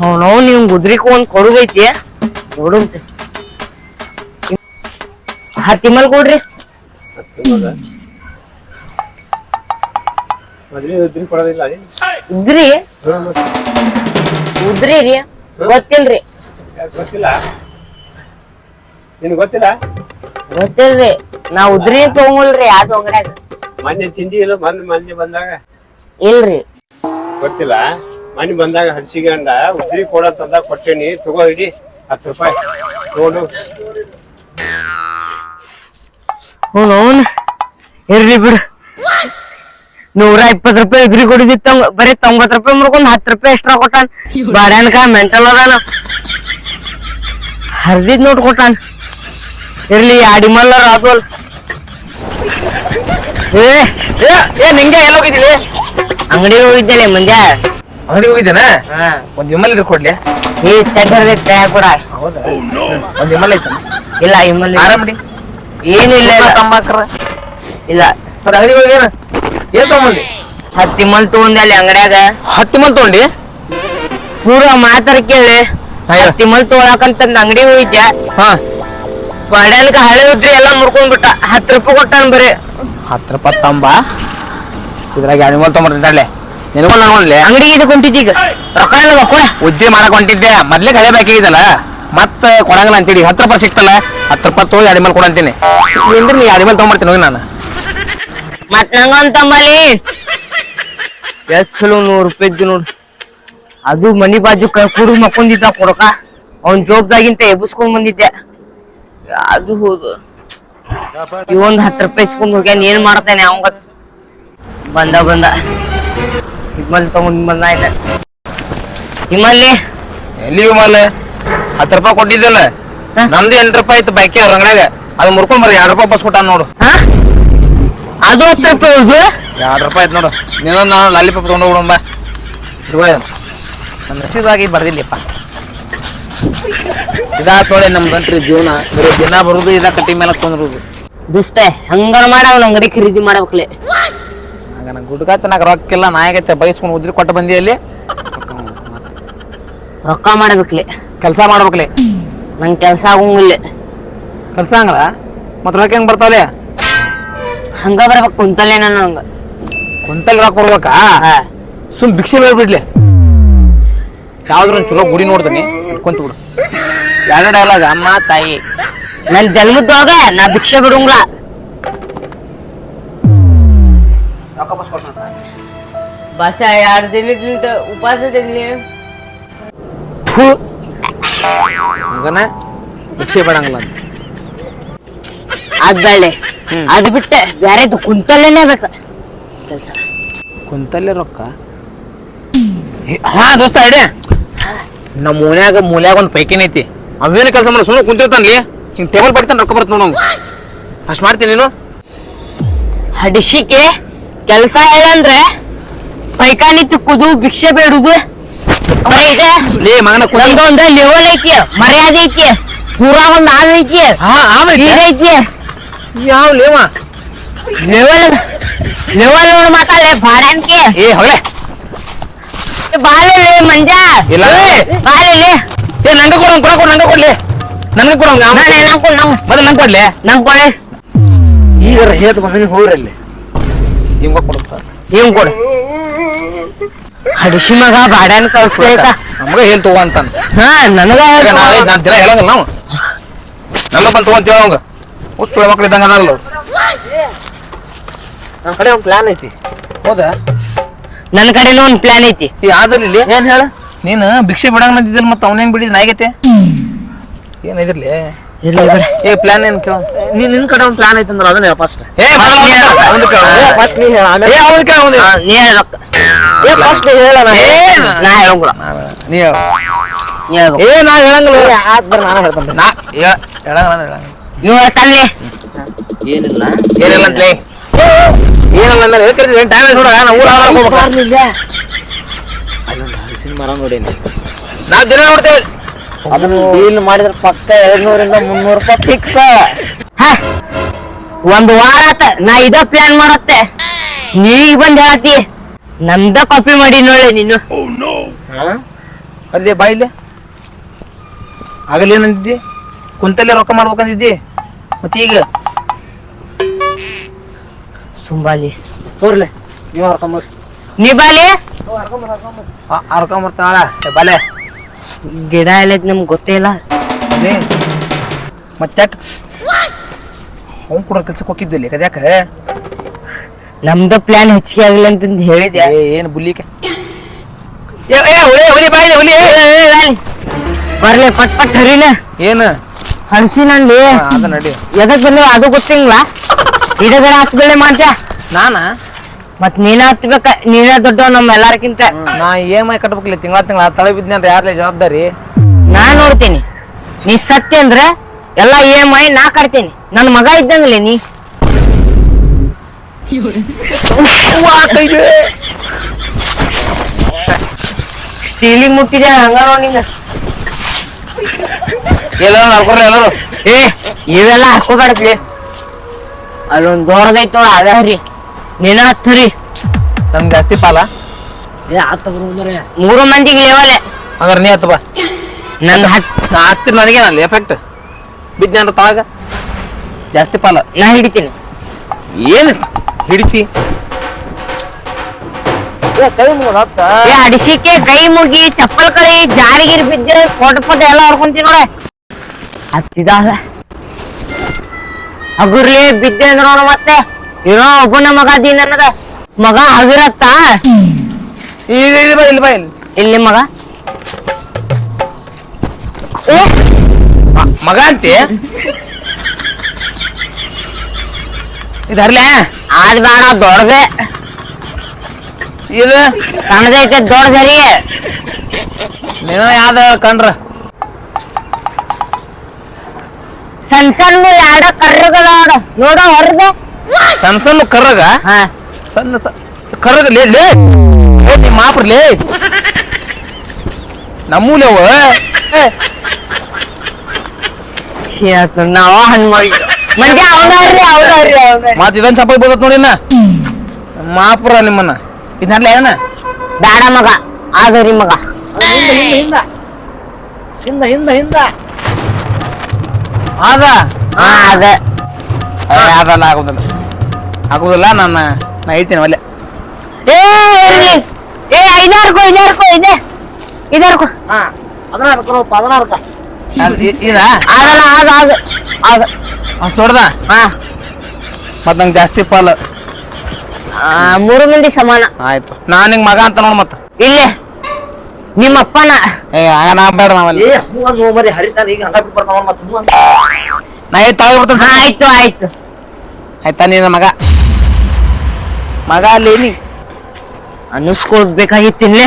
ನಾವು ನಿಮ್ ಗುದ್ರಿಕ್ ಒಂದ್ ಕೊಡುಗೈತಿ ನೋಡುಂತೆ ಹತ್ತಿ ಮಲ್ ಕೊಡ್ರಿ. ಮದ್ವೆ ಉದ್ರಿ ಕೊಡೋದಿಲ್ಲ ಉದ್ರಿ? ರೀ. ಗೊತ್ತಿಲ್ರಿ. ಗೊತ್ತಿಲ್ಲ? ನಿನ್ ಗೊತ್ತಿಲ್ಲ? ಗೊತ್ತಿಲ್ರಿ. ನಾ ಉದ್ರಿ ತಗೊಂಗಲ್ರಿ ಯಾವ್ದು ಅಂಗಡ್ಯಾಗ ಮೊನ್ನೆ ತಿಂದಿ ಇಲ್ಲ ಬಂದ್ ಮಂದಿ ಬಂದಾಗ. ಇಲ್ರಿ. ಗೊತ್ತಿಲ್ಲ? ಮನೆ ಬಂದಾಗ ಹಡ್ಸಿಗಂಡ ಉದ್ರಿ ಕೊಡಂತಂದ ಕೊಟ್ಟೇನಿ, ತಗೋ ಇಡಿ, ಹತ್ತು ರೂಪಾಯಿ. ನೋಡು. ಹ್ಞೂ ಇರ್ಲಿ ಬಿಡು. ನೂರ ಇಪ್ಪತ್ತು ರೂಪಾಯಿ ಉದ್ರಿ ಕೊಡಿದಿತ್ತ ಬರೀ ತೊಂಬತ್ತು ರೂಪಾಯಿ ಮುರ್ಕೊಂಡ್ ಹತ್ತು ರೂಪಾಯಿ ಎಕ್ಸ್ಟ್ರಾ ಕೊಟ್ಟಾನ. ಬಾಡ್ಯಾನ್ಕ ಮೆಂಟಲ್ ಅದಾನ. ಹರಿದಿದ್ ನೋಟ್ ಕೊಟ್ಟಾನ. ಇರ್ಲಿ, ಆಡಿ ಮಲ್ಲ ಆದ್ವಲ್ ಏ ಏ ನಿಂಗೆ ಎಲ್ಲ ಹೋಗಿದ್ದಿಲ್ಲ? ಅಂಗಡಿಗೆ ಹೋಗಿದ್ದೇನೆ ಮುಂಜಾ ಅಂಗಡಿ ಹೋಗಿದ್ದೇನ? ಹಾ. ಒಂದ್ ವಿಮಲ್ ಇದ್ರೆ ಕೊಡ್ಲಿ. ಈ ಚಡ್ಡರ್ದೆ ಕೈ ಕೂಡ? ಹೌದಾ? ಒಂದ್ ವಿಮಲ್ ಐತ ಇಲ್ಲ ಇಮ್ಮಲ್ಲಿ ಆರಾಮಡಿ? ಏನಿಲ್ಲ ಇಲ್ಲ. ತಮ್ಮಾಕ್ರ ಇಲ್ಲ. ಮತ್ತೆ ಅಂಗಡಿ ಹೋಗಿ ಏನ ತಗೊಂಡಿ ಹತ್ತಿ ಮಲ್ ತಗೊಂಡೆ ಅಲ್ಲಿ ಅಂಗಡಿಯಾಗ. ಹತ್ತಿ ಮಲ್ ತಗೊಂಡಿ? ಪೂರ ಮಾತಾರ ಕೇಳಿ ಹತ್ತಿಮಲ್ ಹತ್ತಿ ಮಲ್ ತೊಗೊಳಕಂತಂದ್ ಅಂಗಡಿ ಹೋಗಿದ್ದೆ. ಹಾ. ಹಳೆ ಉದ್ರಿ ಎಲ್ಲ ಮುರ್ಕೊಂಡ್ಬಿಟ್ಟ. ಹತ್ತು ರೂಪಾಯಿ ಕೊಟ್ಟಾನ ಬರೀ. ಹತ್ತು ರೂಪಾಯಿ ತಂಬಾ? ಇದ್ರಾಗ ಎರಡು ಮಲ್ ತಗೊಂಬರ್ತಿದ್ದಾಳೆ ನಿನಗೊಂದು ನನಗೊಂದ್ಲೆ ಅಂಗಡಿಗೆ ಇದು ಕುಂಟಿದ್ದೀಗ ರೊಕ್ಕ ಇಲ್ಲ ಕೊಡ ಉದ್ದಿ ಮಾಡಕ್ ಹೊಂಟಿದ್ದೆ ಮೊದ್ಲಿಗೆ ಹಳೆ ಬಾಕಿ ಇದಲ್ಲ. ಮತ್ತ ಕೊಡಂಗಿಲ್ಲ ಅಂತೇಳಿ ಹತ್ತು ರೂಪಾಯಿ ಸಿಕ್ತಲ್ಲ ಹತ್ತು ರೂಪಾಯಿ ತೋಳಿ ಎರಡು ಮೇಲೆ ಕೊಡಂತೀನಿ ಅಂದ್ರೆ ನೀ ಎರಡು ಮೇಲೆ ತಗೊಂಬರ್ತೀನಿ ಹೋಗಿ ನಾನು. ಮತ್ ನಂಗಂತಂಬಲ್ಲಿ ಎಷ್ಟ್ ಚಲೋ ನೂರು ರೂಪಾಯಿ ಇದ್ದು ನೋಡು. ಅದು ಮನಿ ಬಾಜು ಕುಡಿದು ಮಕ್ಕೊಂದಿದ್ದ ಕೊಡಕ. ಅವ್ನ್ ಜೋಬ್ದಾಗಿಂತ ಎಬ್ಬಿಸ್ಕೊಂಡ್ ಬಂದಿದ್ದೆ. ಅದು ಹೌದು. ಇವೊಂದ್ ಹತ್ತು ರೂಪಾಯಿ ಇಸ್ಕೊಂಡ್ ಹೋಗ್ಯಾನ. ಏನ್ ಮಾಡ್ತಾನೆ ಅವಂಗ ಬಂದ ಬಂದ. ನಿಮ್ಮಲ್ಲಿ ತಗೊಂಡ್ ಇಮ್ಮಲ್ ನಾ ಇಲ್ಲ. ನಿಮ್ಮಲ್ಲಿ ಎಲ್ಲಿ ವಿಮಲ್ ಹತ್ತು ರೂಪಾಯಿ ಕೊಟ್ಟಿದ್ದಲ್ಲ? ನಮ್ದು ಎಂಟು ರೂಪಾಯಿ ಇತ್ತು ಬಾಕಿ ಅಂಗಡ್ಯಾಗ. ಅದು ಮುರ್ಕೊಂಡ್ ಬರ್ರಿ ಎರಡು ರೂಪಾಯಿ ಬಸ್ ಕೊಟ್ಟಾನ ನೋಡು. ಹಾ? ಅದು ಹತ್ತು ರೂಪಾಯಿ ಇದು ಎರಡು ರೂಪಾಯಿ ಆಯ್ತು ನೋಡು. ನೀನು ನಾನು ಲಾಲಿಪಾಪ್ ತೊಗೊಂಡು ಬಾ. ಇಟ್ಕೊಳ್ಳಿ ನನ್ನ ನಸೀಬಾಗಿ ಬರ್ದಿಲ್ಲಪ್ಪ ಇದಾತ್ ನೋಡಿ ನಮ್ದಂತ್ರಿ ಜೀವನ. ಬರೀ ದಿನ ಬರುದು ಇದ ಕಟ್ಟಿ ಮೇಲೆ ತೊಂದ್ರುದು ದುಸ್ತೆ ಹಂಗಾರ ಮಾಡಿ ಅವ್ನ ಅಂಗಡಿ ಖರೀದಿ ಮಾಡ್ಬೇಕ್ಲೆ. ಆಗ ನಂಗೆ ಗುಡ್ಕ ತಿನ್ನಕ ರೊಕ್ಕಿಲ್ಲ ನಾಯಕತ್ತೆ ಬೈಸ್ಕೊಂಡು ಉದ್ರಿ ಕೊಟ್ಟು ಬಂದಿ ಅಲ್ಲಿ ರೊಕ್ಕ ಮಾಡ್ಬೇಕ್ಲಿ. ಕೆಲಸ ಮಾಡ್ಬೇಕ್ಲಿ. ನಂಗೆ ಕೆಲಸ ಆಗಂಗಿಲ್ಲ. ಕೆಲಸ ಹಂಗಲ್ಲ ಮತ್ತೆ ರೊಕ್ಕ ಹೆಂಗ್ ಬರ್ತಾವಲೆ? ಹಂಗ ಬರ್ಬೇಕು ಕುಂತಲ್ಲೇ ನಾನು ಹಂಗ. ಕುಂತಲ್ ರೊಕ್ಕ ಬರ್ಬೇಕಾ ಸುಮ್ ಭಿಕ್ಷೆ ಬೇಡ್ಬಿಡ್ಲಿ ಯಾವ್ದ್ರ ಚಲೋ ಗುಡಿ ನೋಡ್ತೀನಿ ಕುಂತ ಬಿಡು. ಎರಡು ಡೈಲಾಗ್ ಅಮ್ಮ ತಾಯಿ. ನನ್ ಜನ್ಮದ್ದಾಗ ನಾ ಭಿಕ್ಷೆ ಬಿಡುಂಗ್ಲ ರೊಕ್ಕ ಬಸ್ ಸರ್. ಬಸ ಎರಡು ದಿನದಿಂದ ಉಪವಾಸ ತೆಗ್ಲಿ. ಮಗನ ಭಿಕ್ಷೆ ಬೇಡಂಗಿಲ್ಲ ಅಂತ. ಅದ್ ಅದು ಅದ್ ಬಿಟ್ಟೆ ಬ್ಯಾರೆದು ಕುಂತಲ್ಲೇನೆ ಬೇಕ. ಕೆಲಸ. ಕುಂತಲ್ಲೇ ರೊಕ್ಕ? ಹಾ ದೋಸ್ತ ಐಡೆ ನಮ್ಮ ಮೂನ್ಯಾಗ ಮೂಲ್ಯಾಗ ಒಂದು ಪೈಕಿನ ಐತಿ. ಅವೇನು ಕೆಲಸ ಮಾಡೋ ಸುಮ್ಮನೆ ಕುಂತಿರ್ತಾನಲ್ಲಿ ಹಿಂಗೆ ಟೇಬಲ್ ಪಡ್ತಾನೆ ರೊಕ್ಕ ಬರ್ತಾನೆ ನೋಡು ಅಷ್ಟು ಮಾಡ್ತೀನಿ ನೀನು? ಹಡಿಸಿಕೆ ಕೆಲ್ಸ ಹೇಳಂದ್ರೆ ಪೈಕಾನಿ ತುಕ್ಕುದು ಭಿಕ್ಷೆ ಬೇಡುದು. ಇದೆ. ಲೇ ಮಗನ ಒಂದ್ ಲೆವೆಲ್ ಐತಿ ಮರ್ಯಾದೆ ಐತಿ ಪೂರಾ ಒಂದ್ ಆದ್ ಐತಿ ಹಾ ಆದೈತಿ ಐತಿ? ಯಾವ ಲೇವ ಲೆವೆಲ್ ಲೆವೆಲ್ ನೋಡ್ ಮಾತಾಡ ಭಾಡ್ಯಾನ್ಕೆ ಏ ಹೊಳೆ ಮಂಜ. ಇಲ್ಲ. ಏ ನಂಗೆ ಕೊಡು ಕೊಡ ಕೊಡು ನಂಗೆ ಕೊಡ್ಲಿ ನನಗೆ ಕೊಡು ನಾನು ನಂಗೆ ಕೊಡ್ ನಂಗೆ. ಮೊದಲು ನಂಗೆ ಕೊಡ್ಲಿ ನಂಗೆ ಕೊಡೆ ಈಗ ಹೇಳ್ತ ಬಂದಿನಿ ಹೋಗ್ರಿ ಅಲ್ಲಿ ಹಿಂಗ ಕೊಡುತ್ತ. ಏನ್ ಕೊಡು. ಹಡಿಸಿ ಮಗ ಬಾಡ್ಯಾನ ನಮಗ ಹೇಳ್ ತಗೋ ಅಂತಾನ ಹಾ ನನಗ ನಾನು ದಿನ ಹೇಳಂಗಿಲ್ಲ ನಾವು? ನನ್ನ ಬಂದು ತಗೊಂತ ಹೇಳೋಂಗ ಹುಚ್ಚುಳ ಮಕ್ಳು ಇದ್ದಂಗ ಅದಲ್ಲ. ನಮ್ಮ ಕಡೆ ಒಂದು ಪ್ಲಾನ್ ಐತಿ. ಹೌದಾ? ನನ್ನ ಕಡೆನೂ ಒಂದು ಪ್ಲಾನ್ ಐತಿ. ಆದಲ್ಲಿ ಏನ್ ಹೇಳ? ನೀನು ಭಿಕ್ಷೆ ಬಿಡಂಗ್ ನಂದಿದ್ದಿಲ್ಲ ಮತ್ತೆ ಅವನೇನ್ ಹೆಂಗ್ ಬಿಡಿದ್ ನಾಯಿಗೈತೆ? ಏನ್ ಇದಿರ್ಲಿ ಇಲ್ಲ ಬಿಡ ಏ ಪ್ಲಾನ್ ಏನ್ ಕೇಳ ನೀನ್ ನಿನ್ ಕಡೆ ಒಂದು ಪ್ಲಾನ್ ಐತಿ ಅಂದ್ರೆ ಅದನ್ನ ಫಸ್ಟ್ ಏ ಅವನು ಕೇಳ. ಫಸ್ಟ್ ನೀ ಹೇಳ. ಆಮೇಲೆ ಏ ಅವನು ಕೇಳ ಅವನು ನೀ ರೊಕ್ಕ. ಏ ಫಸ್ಟ್ ನೀ ಹೇಳ ಏ ನಾ ಹೇಳಂಗಿಲ್ಲ. ನೀ ಹೇಳ. ನೀ ಹೇಳ್ಬೇಕು ಏ ನಾ ಹೇಳಂಗಿಲ್ಲ. ಆತ್ ಬರ ನಾನು ಹೇಳ್ತೇನೆ. ನಾ ಹೇಳ- ಹೇಳಂಗಿಲ್ಲ ಅಂದ್ರೆ ಹೇಳಂಗಿಲ್ಲ. ನೀವು ಹೇಳ್ತಾನೆ ಏನಿಲ್ಲ. ಏನಿಲ್ಲ ಅಂತಲೇ ಏನಲ್ಲ ಅಂದ್ರೆ ಹೇಳ್ತಿರ್ತೀನಿ ಟೈಮ್ ನೋಡ ನಾವು ಊರ ಹೋಗ್ಬೇಕು ಅಲ್ಲೊಂದು ಹಲಸಿನ ಮರ ನೋಡೇನಿ. ನಾವು ದಿನ ನೋಡ್ತೇವೆ. ಅದನ್ನ ಡೀಲ್ ಮಾಡಿದ್ರೆ ಪಕ್ಕ ಎರಡ್ನೂರಿಂದ ಮುನ್ನೂರು ರೂಪಾಯಿ ಫಿಕ್ಸ್ ಹ. ಒಂದ್ ವಾರ ಆತ. ನಾ ಇದ ಪ್ಲಾನ್ ಮಾಡತ್ತೆ. ನೀ ಬಂದ್ ಹೇಳತಿ ನಂದ ಕಾಪಿ ಮಾಡಿ ನೋಡಿ ನೀನು. ಅಲ್ಲಿ ಬಾ ಇಲ್ಲಿ. ಆಗಲ್ಲ ಏನಂದಿದ್ದಿ ಕುಂತಲ್ಲೇ ರೊಕ್ಕ ಮಾಡ್ಬೇಕಂದಿದ್ದಿ? ಮತ್ತೆ ಈಗ? ಸುಂಬಾಲಿ. ತೋರ್ಲೆ. ನೀವು ಹರ್ಕೊಂಬರ್ ನೀ ಬಾಲಿ? ಹರ್ಕೊಂಬರ್ತಾಳ. ಬಲೆ. ಗಿಡ ಎಲ್ಲ ನಮ್ಗೆ ಗೊತ್ತೇ ಇಲ್ಲ. ಮತ್ತೆ ಅವ್ನು ಕೂಡ ಕೆಲ್ಸಕ್ಕೆ ಹೋಗಿದ್ವಿ ಇಲ್ಲಿ ಕದ್ಯಾಕ? ನಮ್ದು ಪ್ಲಾನ್ ಹೆಚ್ಚಿಗೆ ಆಗಲಿಲ್ಲ ಅಂತಂದು ಹೇಳಿದ್ಯಾ? ಏನು ಬುಲ್ಲಿಕೆ ಏ ಏ ಹುಲಿ ಹುಲಿ ಬಾಯಿ ಹುಲಿ. ಬರ್ಲಿ ಪಟ್ ಪಟ್ ಹರಿನ ಏನು? ಹಣಸಿನಲ್ಲಿ ಅದು ನಡಿ. ಎದಕ್ ಬಂದವ ಅದು ಗೊತ್ತಿಂಗ್ಲ ಇಡಗರ ಹತ್ತು ಬೆಳೆ ಮಾಡ್ತ್ಯಾ? ನಾನ? ಮತ್ ನೀನ ಹತ್ಬೇಕ ನೀನ ದೊಡ್ಡವ ನಮ್ಮ ಎಲ್ಲಾರ್ಕಿಂತ. ನಾ ಎಂ ಐ ಕಟ್ಬೇಕಿಲ್ಲ ತಿಂಗಳ ತಿಂಗಳ ತಲೆ ಬಿದ್ನಿ ಅಂದ್ರೆ ಯಾರ್ಲೇ ಜವಾಬ್ದಾರಿ? ನಾ ನೋಡ್ತೀನಿ. ನೀ ಸತ್ಯ ಅಂದ್ರೆ ಎಲ್ಲ ಎಂ ಐ ನಾ ಕಟ್ತೀನಿ. ನನ್ ಮಗ ಇದ್ದಂಗಲ್ಲ ನೀ. ಸ್ಟೀಲಿಂಗ್ ಮುಟ್ಟಿದೆ ಹಂಗ ನೋಡಿಂಗ ಎಲ್ಲರೂ ನಡ್ಕೊಡ್ರಿ ಎಲ್ಲರೂ. ಏ ಇವೆಲ್ಲ ಹಾಕೋಬೇಡತ್ಲಿ ಅಲ್ಲೊಂದ್ ದೊಡ್ಡದೈತ್ ನೋಡ ಅದ ಹರಿ. ನೀನ ಹತ್ತರಿ ನಮ್ಗೆ ಜಾಸ್ತಿ ಪಾಲ? ಮೂರು ಮಂದಿಗೆ ಲೇವಲೆ. ಹಂಗಾರೆ ನೀ ಹತ್ತು ಬಾ. ನನ್ನ ನಾ ಹತ್ತಿರ ನನಗೇನಲ್ಲ ಎಫೆಕ್ಟ್ ಬಿದ್ದ ತಾಗ ಜಾಸ್ತಿ ಪಾಲ? ನಾ ಹಿಡಿತೀನಿ. ಏನು? ಹಿಡಿತಿ? ಏ ಅಡಿಸಿಕೆ ಕೈ ಮುಗಿ ಚಪ್ಪಲ್ ಕಳಿ ಜಾರಿಗಿರಿ ಬಿದ್ದೆ ಫೋಟೋ ಫೋಟೋ ಎಲ್ಲ ಹೊಡ್ಕೊಂತೀನಿ ನೋಡ. ಹತ್ತಿದಾಗ ಹಗುರ್ಲಿ ಬಿದ್ದೆ ಅಂದ್ರ ನೋಡ ಮತ್ತೆ. ಏನೋ ಒಬ್ಬನ ಮಗ ಅದಿ ಅನ್ನದ ಮಗ ಹಗಿರತ್ತ ಈಗ ಇಲ್ಲಿ ಬಾ ಇಲ್ಲಿ ಬಾ ಇಲ್ಲಿ. ಇಲ್ಲಿ ಮಗ. ಮ- ಮಗ ಅಂತಿ? ಇದರ್ಲೆ ಆದ್ ಬೇಡ ದೊಡ್ಡದೆ. ಇದು? ಸಣ್ಣದೈತೆ ದೊಡ್ಡದರಿ ನೀನು ಯಾವ್ದ ಕಂಡ್ರ? ಸಣ್ಣ ಸಣ್ಣ ಯಾಡ ಕರ್ರಗಳ ನೋಡ ನೋಡ ಹೊರದೆ. ಸಣ್ಣ ಸಣ್ಣ ಕರ್ರಗ? ಹಾ. ಸಣ್ಣ ಕರ್ರಗ ಲೇ ಲೇ ನಿಮ್ಮ ಮಾಪ್ರ ಲೇ. ನಮ್ಮೂಲೆ ಅವ ಹೇಳ್ತ ನಾವ ಹಣ್ ಮಾಡಿದ್ದು ಮಂದಿ ಅವನವ್ರಿ ಅವನವ್ರಿ ಅವ್ನವ್ರಿ ಮತ್ ಇದೊಂದ್ ಚಪ್ಪ ಬೀಳತ್ ನೋಡಿ ಅಣ್ಣ ಮಾಪುರ ನಿಮ್ಮನ್ನ. ಇದ್ ಹರ್ಲೆ ಏನ? ಬ್ಯಾಡ ಮಗ. ಆದರಿ ಮಗ. ಹಿಂದ ಹಿಂದ ಹಿಂದ. ಆದ? ಹಾ ಅದ. ಏ, ಅದಲ್ಲ ಆಗುದಿಲ್ಲ. ಆಗುದಿಲ್ಲ ನಾನು ನಾ ಹೇಳ್ತೀನಿ ಒಲ್ಲೆ ಏ ಇರ್ಲಿ. ಏ ಐದಾರ್ಕೋ ಐದಾರ್ಕೋ ಇದೆ. ಇದಾರ್ಕೋ ಅದ್ ಇ- ಇದ? ಅದಲ್ಲ ಆಗ ಆಗ ಆಗ. ಅಷ್ಟು ದೊಡ್ಡದ? ಹಾ. ಮತ್ ನಂಗೆ ಜಾಸ್ತಿ ಪಾಲ್. ಆ, ಮೂರು ಮಂದಿ ಸಮಾನ. ಆಯ್ತು. ನಾನು ನಿಂಗೆ ಮಗ ಅಂತ ನೋಡು ಮತ್ತೆ. ಇಲ್ಲೇ. ನಿಮ್ಮ ಅಪ್ಪನ ಏ ಆಗ ನಾ ಬೇಡ ನಾವಲ್ಲಿ. ನಾ ಏ ತಳ ಬಿಡ್ತಾನ ಹಾ ಆಯ್ತು ಆಯ್ತು. ಆಯ್ತಾ ನೀನು ಮಗ? ಮಗ ಅಲ್ಲಿ ನೀ ಅನ್ನಿಸ್ಕೊಳ್ಬೇಕಾಗಿತ್ತು ಇಲ್ಲೇ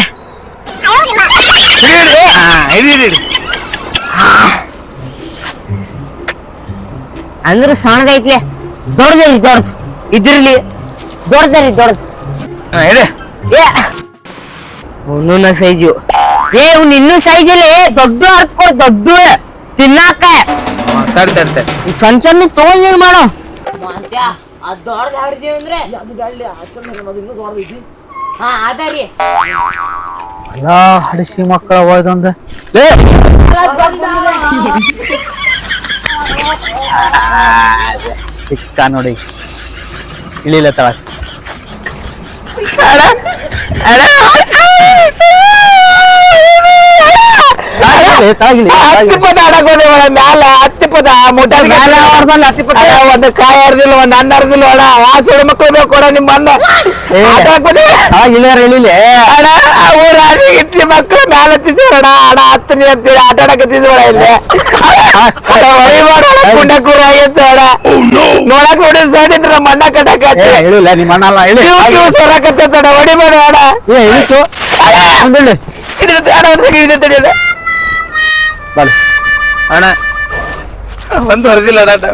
ಹಾ ಹಿಡಿ ಹಿಡಿ ಹಿಡಿ ಅಂದ್ರ ಸಣ್ಣದೈತ್ಲೆ ದೊಡ್ಡದರಿ ದೊಡ್ಡದು. ಇದ್ರಲ್ಲಿ ದೊಡ್ಡದಲ್ಲಿ ದೊಡ್ಡದು. ಅವನು ಸೈಜು. ಏ ಅವ್ನು ಇನ್ನೂ ಸೈಜ್ ಇಲ್ಲ. ದೊಡ್ಡ ಹಾಕೋ ದೊಡ್ಡ. ತಿನ್ನಾಕ. ಹಾ, ತಡಿ ಅದು ತಡಿ ಇವ್ ಸಣ್ಣ ಸಣ್ಣ ತಗೊಂಡ್ ಏನ್ ಮಾಡೋ ಹಾ ಅದರಿ ಎಲ್ಲ ಹಡಿಸಿ ಮಕ್ಕಳ ಹೋಯ್ತಂದ ಸಿಕ್ಕ ನೋಡಿ. ಇಳಿಲ ತಳ ಹತ್ತಿಪ್ಪದ ಆಡಕ್ ಹೋದೆ ಒಳ ಮ್ಯಾಲ ಹತ್ತಿಪ್ಪದ ಮೊಟ್ಟೆ ಮ್ಯಾಲ ಹೊಡ್ದಲ್ಲ ಹತ್ತಿಪ್ಪದ ಒಂದ್ ಕಾಯಿ ಹರ್ದಿಲ್ಲ ಒಂದ್ ಅನ್ನ ಅರ್ದಿಲ್ಲ ಒಡ ಆ ಸುಳಿ ಮಕ್ಳು ಬೇಕು ಕೊಡ ನಿಮ್ಮ ಅಣ್ಣ ಇಳಿಯಾರ ಇಳಿಲೆ ಅಣ್ಣ ಊರ ಇತ್ತಿ ಮಕ್ಳು ಮ್ಯಾಲ ಹತ್ತಿಸೋಣ ಅಣ್ಣ. ಹತ್ತನಿ ಅಂತೇಳಿ ಆಟ ಆಡಕತ್ತಿದ್ವಿ ಒಳ ಇಲ್ಲಿ. ಹೊಳಿ ಮಾಡೋಣ ಕುಂಡ ಕೂರ ಆಗೈತೆ ಅಣ್ಣ. ನೋಡಕ್ ನೋಡಿ ನಮ್ಮ ಅಣ್ಣ ಕಟ್ಟಕ ಏ ಇಳಿಲ್ಲ ನಿಮ್ಮ ಅಣ್ಣ ಅಲ್ಲ ಇಳಿ ಕಿವು ಕಿವು ಸೊರಕತ್ತಡ ಹೊಡಿ ಮಾಡ ಅಣ್ಣ. ಏ ಇಳಿತು ಒಂದಿಳಿ ಹಿಡಿದ ಅಣ್ಣ ಒಂದ್ಸಲ ತಡಿಯಲ್ಲ ಬಲ್ ಅಣ್ಣ ಒಂದು ಹೊರದಿಲ್ಲ ಅಣ್ಣ.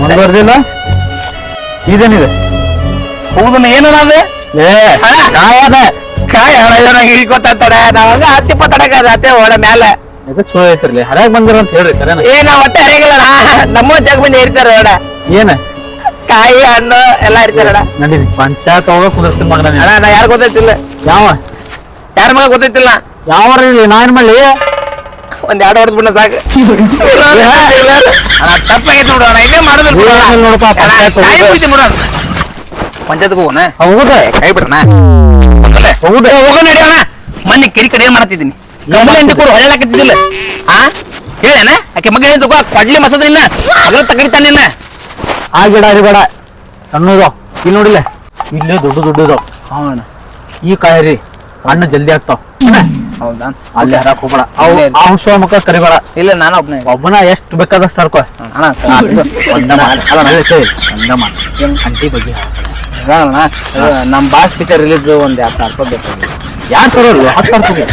ಮುಂದುವರ್ದಿಲ್ಲ ಇದೇನಿದೆ ಹೌದಣ್ಣ ಏನಣ್ಣ ಅದು? ಏ ಕಾಯದ ಕಾಯಿ ಹಣ ಹಿಡಿಕೋತಾಡ ನಾವಾಗ ಹತ್ತಿ ಪತ್ತಡಕ ಅತ್ತೆ ಒಳ ಮ್ಯಾಲ. ಇದಕ್ಕೆ ಸುಳ್ಳು ಐತಿರ್ಲಿ ಹರ್ಯಾಗ ಬಂದಿರ ಅಂತ ಹೇಳ್ರಿ ಕರೆನ. ಏ ಒಟ್ಟ ಅರಿಗಿಲ್ಲಣ್ಣ ನಮ್ಮ ಜಗ ಮಂದಿ ಇರ್ತಾರ ಅಣ್ಣ. ಏನ? ಕಾಯಿ ಹಣ್ಣು ಎಲ್ಲ ಇರ್ತಾರಣ್ಣ ನಡಿ ಪಂಚಾಯತ್ ಒಳಗ ಕುಂದಿರ್ತೀನಿ ಮಗನ. ಅಣ್ಣ ನಾ ಯಾರು ಗೊತ್ತೈತಿಲ್ಲ. ಯಾವ? ಯಾರ ಮಗ ಗೊತ್ತೈತಿಲ್ಲ? ಯಾವ ನಾ ಏನ್ ಮಾಡ್ಲಿ ಒಂದ್ ಎರಡು ಹೊಡೆದ್ ಬಿಡ ಸಾಕು. ತಪ್ಪಾಗೈತೆ ನೋಡು ಅಣ್ಣ. ಇದೇ ಮಾಡೋದಿಲ್ಲ ಬಿಡು ಅಣ್ಣ. ಏನಿಲ್ಲ ನೋಡಪ್ಪ, ಅಣ್ಣ, ಪಂಚಾಯತ್ ಹೋಗೋಣ. ಹೌದ. ಕೈ ಬಿಡಣ ಹೌದ. ಹೋಗೋಣ ಅಣ್ಣ. ಮೊನ್ನೆ ಕೆರಿ ಕಡೆ ಏನ್ ಮಾಡ್ತಿದ್ದೀನಿ ಎಂತ ಕೂಡ ಹೊಳ್ಳಾಕತ್ತಿದ್ದಿಲ್ಲ ಆ? ಹೇಳೇನ ಆಕೆ ಮಗ ಏನು ತಗೋ ಕೊಡ್ಲಿ ಮಸದಿಲ್ಲ ಅದ್ರ ತಗಡಿತಾನ ನಿನ್ನ ಆ ಗಿಡ ಬೇಡ. ಸಣ್ಣದು. ಇಲ್ಲಿ ನೋಡಿಲ್ಲ. ಇಲ್ಲೇ ದೊಡ್ಡ ದೊಡ್ಡದು. ಹೌಣ ಈ ಕಾಯಿ ರೀ ಹಣ್ಣು ಜಲ್ದಿ ಆಗ್ತಾವ. ಹೌದಾ? ಅಲ್ಲಿ ಹರಕ್ ಹೋಗ್ಬೇಡ. ಅವು ಇಲ್ಲೇ ಆ ಹುಸುವ ಮಕ್ಕ ಕರಿಬೇಡ. ಇಲ್ಲ ನಾನು ಒಬ್ಬನೇ ಒಬ್ಬನ ಎಷ್ಟು ಬೇಕಾದಷ್ಟು ಹರ್ಕೋ ಅಣ್ಣ ಮಾಡ್ ಅಲ್ಲ ನಾನು ಹೇಳ್ತೇವೆ ಒಂದ ಮಾಡ್ ಅಂಟಿ ಬಗ್ಗೆ? ಅಣ್ಣ ನಮ್ಮ ಬಾಸ್ ಪಿಕ್ಚರ್ ರಿಲೀಸ್ ಒಂದ್ ಎರಡು ಸಾವಿರ ರೂಪಾಯಿ ಬೇಕು. ಯಾರು ಸರ್ ಅವ್ರು ಹತ್ತು ಸಾವಿರ ರೂಪಾಯಿ.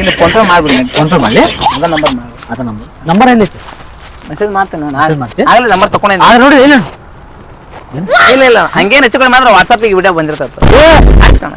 ಇನ್ನು ಕಂಟ್ರೋಲ್ ಮಾಡ್ಬಿಡಿ ಫೋನ್ಪೇ ಮಾಡಲಿ ಅದ ನಂಬರ್ ಮಾಡಿ. ಅದ ನಂಬರ್ ನಂಬರ್ ಎಲ್ಲಿ ಮೆಸೇಜ್ ಮಾಡ್ತೇನೆ ನಾನು ಮಾಡ್ತಿ? ಆಗಲಿ ನಂಬರ್ ತಗೊಂಡಿದ್ದೆ ಆಗ ನೋಡಿ ಇಲ್ಲ ಇಲ್ಲ ಇಲ್ಲ ಹಂಗೇನು ಹೆಚ್ಚು ಕಡಿಮೆ ಮಾಡಿದ್ರೆ ವಾಟ್ಸಪ್ಪಿಗೆ ವಿಡಿಯೋ ಬಂದಿರ್ತೈತೆ ಆಯ್ತಣ್ಣ